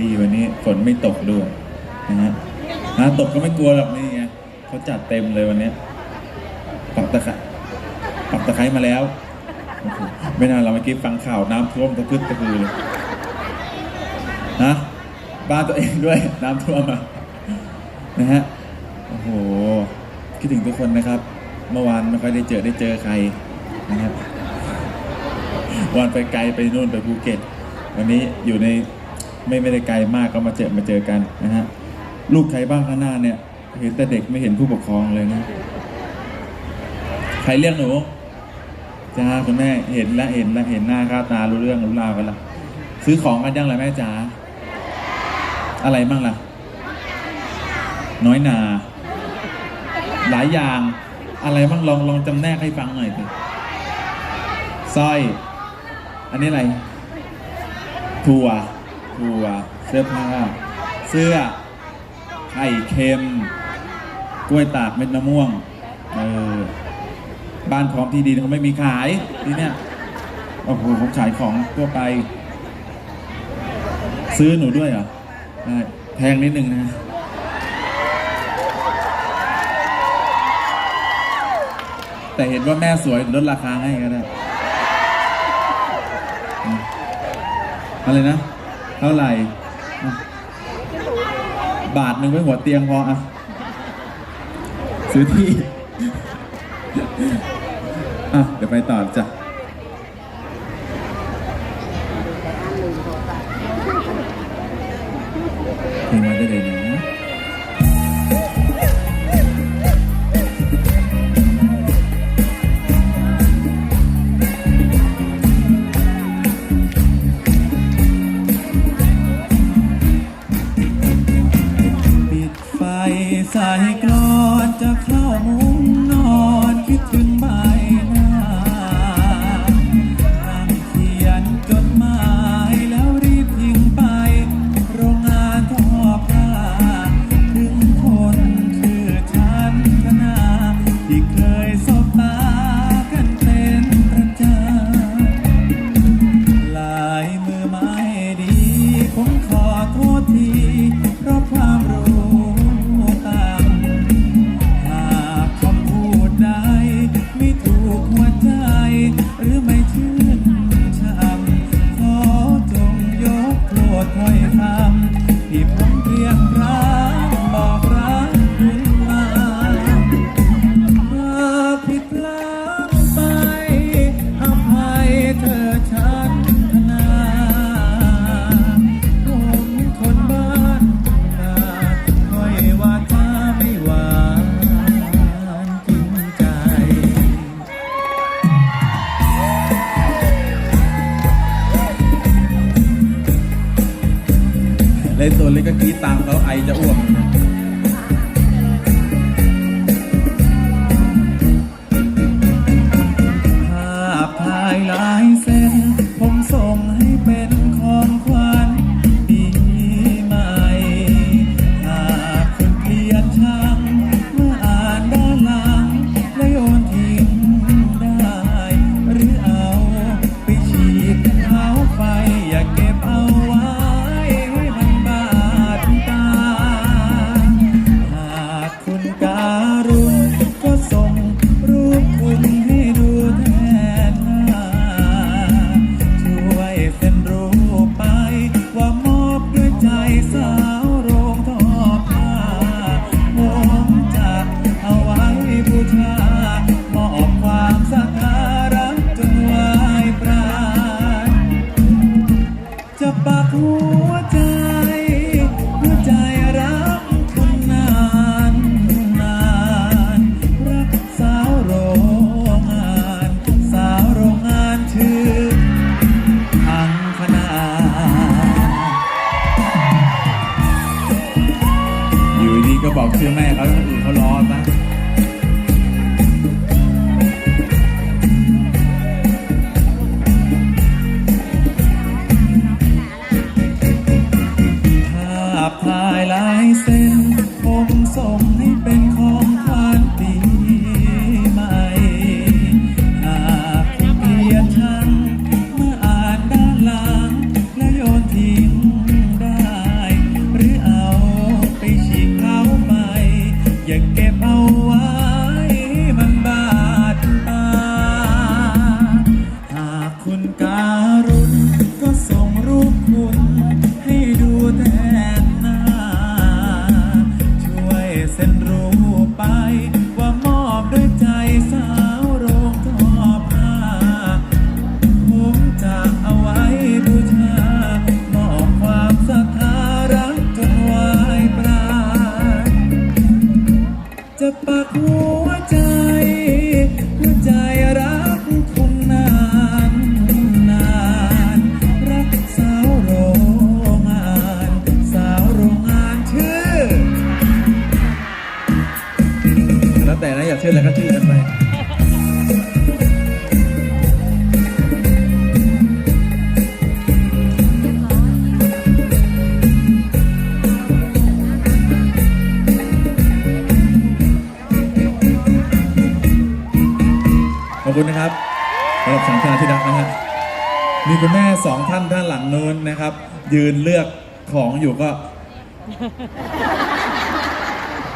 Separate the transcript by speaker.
Speaker 1: ดีวันนี้ฝนไม่ตกด้วยนะฮะฮะตกก็ไม่กลัวหรอกนี่ไงเขาจัดเต็มเลยวันนี้ปักตะไคร้ปักตะไคร้มาแล้ว ไม่นานเราเมื่อกี้ฟังข่าวน้ำท่วมตะพึดตะพือเลยนะบ้านตัวเองด้วยน้ำท่วมมานะฮะโอ้โหคิดถึงทุกคนนะครับ เมื่อวานไม่ค่อยได้เจอได้เจอใครนะครับวันไปไกลไปนู่นไปภูเก็ต วันนี้อยู่ใน ไม่ไม่ได้ไกลมากก็มาเจอมาเจอกันนะฮะลูกใครบ้างข้างหน้าเนี่ย เห็นแต่เด็กไม่เห็นผู้ปกครองเลยนะใครเรียกหนูจ้าคุณแม่เห็นแล้วเห็นแล้วเห็นหน้าค่าตารู้เรื่องรู้ราวกันละซื้อของกันยังล่ะแม่จ๋าอะไรบ้างล่ะ น้อยนา หลายอย่างอะไรบ้างลองลองจำแนกให้ฟังหน่อยสิสร้อย อันนี้อะไรถั่ว ถั่วเสื้อผ้า เสื้อ ไข่เค็ม กล้วยตากเม็ดมะม่วง เออ บ้านพร้อมที่ดินเขาไม่มีขายที่เนี่ย โอ้โหผมขายของทั่วไป ซื้อหนูด้วยเหรอแพงนิดนึงนะแต่เห็นว่าแม่สวยลดราคาให้ก็ได้ อะไรนะ เท่าไหร่อะบาทหนึ่งไว้หัวเตียงพออะ ซื้อที่ อะ เดี๋ยวไปต่อจ้ะ เพลงมาได้เลยนะ ตัวเล็กก็กรี๊ดตามเขาไอจะอ้วก บอกชื่อแม่เขาคนอื่นเขารอนะภาพถ่ายลายเส้นผมส่งให้ อะไรก็ชื่อกันไปขอบคุณนะครับสำหรับสองท่านที่รักนะฮะมีคุณแม่สองท่านด้านหลังนู้นนะครับ ยืนเลือกของอยู่ก็